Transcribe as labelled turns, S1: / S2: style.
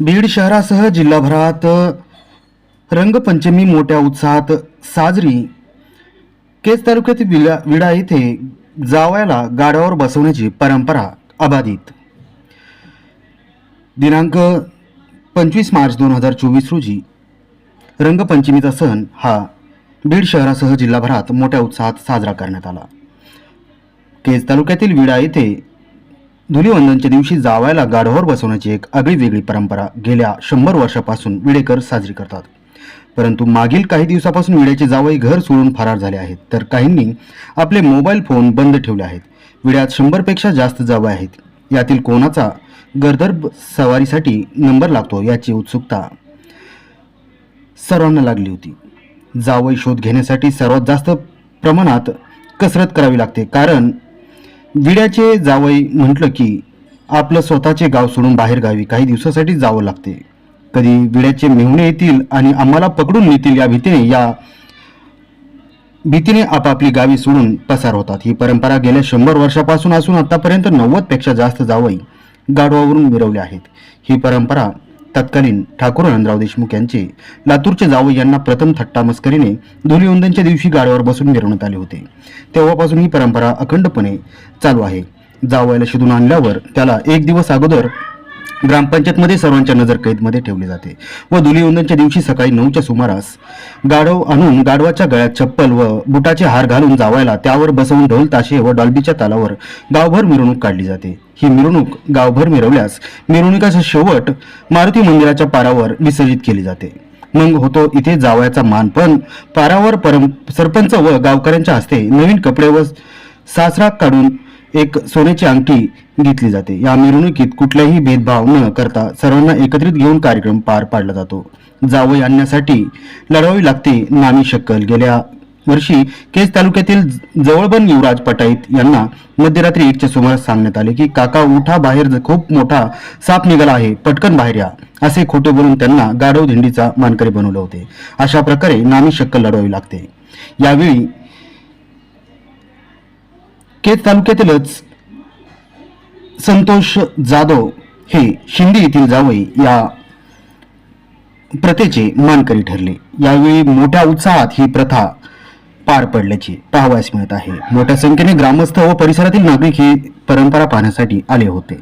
S1: बीड शहरासह जिल्हाभरात रंगपंचमी मोठ्या उत्साहात साजरी. केज तालुक्यातील विला विडा येथे जावयाला गाड्यावर बसवण्याची परंपरा अबाधित. दिनांक पंचवीस मार्च दोन हजार चोवीस रोजी रंगपंचमीचा सण हा बीड शहरासह जिल्हाभरात मोठ्या उत्साहात साजरा करण्यात आला. केज तालुक्यातील विडा येथे धुलीवंदनच्या दिवशी जावायला गाढवावर बसवण्याची एक आगळी वेगळी परंपरा गेल्या शंभर वर्षापासून विडेकर साजरी करतात. परंतु मागील काही दिवसापासून विड्याचे जावई घर सोडून फरार झाले आहेत तर काहींनी आपले मोबाईल फोन बंद ठेवले आहेत. विड्यात शंभरपेक्षा जास्त जावं आहेत. यातील कोणाचा गर्दर सवारीसाठी नंबर लागतो याची उत्सुकता सर्वांना लागली होती. जावई शोध घेण्यासाठी सर्वात जास्त प्रमाणात कसरत करावी लागते कारण विड्याचे जावई म्हटलं की आपलं स्वतःचे गाव सोडून बाहेर गावी काही दिवसासाठी जावं लागते. कधी विड्याचे मेहुणे येतील आणि आम्हाला पकडून नेतील या भीतीने या भीतीने आपापली गावी सोडून पसार होतात. ही परंपरा गेल्या शंभर वर्षापासून असून आतापर्यंत नव्वदपेक्षा जास्त जावई गाढवावरून मिरवले आहेत. ही परंपरा तत्कालीन ठाकूर आनंदराव देशमुख यांचे लातूरचे जावई यांना प्रथम थट्टा मस्करीने धुलीवंदनच्या दिवशी गाड्यावर बसून मिरवण्यात आले होते. तेव्हापासून ही परंपरा अखंडपणे चालू आहे. जावयाला शिदून आणल्यावर त्याला एक दिवस अगोदर ग्रामपंचायतमध्ये सर्वांच्या नजर कैदमध्ये ठेवले जाते व धुलीवंदनच्या दिवशी सकाळी नऊच्या सुमारास गाढव आणून गाढवाच्या गळ्यात चप्पल व बुटाचे हार घालून जावायला त्यावर बसवून ढोल ताशे व डॉल्बीच्या तालावर गावभर मिरवणूक काढली जाते. ही मिरवणूक गावभर मिरवल्यास मिरवणुकाचा शेवट मारुती मंदिराच्या पारावर विसर्जित केली जाते. मग होतो इथे जावयाचा मान पण पारावर परम सरपंच व गावकऱ्यांच्या हस्ते नवीन कपडे व सासरा काढून एक सोन्याची अंगठी घेतली जाते. या मिरवणुकीत कुठलाही भेदभाव न करता सर्वांना एकत्रित घेऊन कार्यक्रम पार पाडला जातो. जावई आणण्यासाठी लढवावी लागते नामी शक्कल. गेल्या वर्षी केज तालुक्यातील जवळबन युवराज पटाईत यांना मध्यरात्री एकच्या सुमारास सांगण्यात आले की काका उठा बाहेर. खूप मोठा साप निघाला आहे. पटकन बाहेर या. असे खोटे बोलून त्यांना गाढव धिंडीचा मानकरी बनवले होते. अशा प्रकारे नामी शक्कल लढवावी लागते. यावेळी केज तालुक्यातीलच संतोष जाधव हे शिंदे येथील जावई या प्रथेचे मानकरी ठरले. यावेळी मोठ्या उत्साहात ही प्रथा पार पडल्याचे पाहावयास मिळत आहे. मोठ्या संख्येने ग्रामस्थ व परिसरातील नागरिक ही परंपरा पाहण्यासाठी आले होते.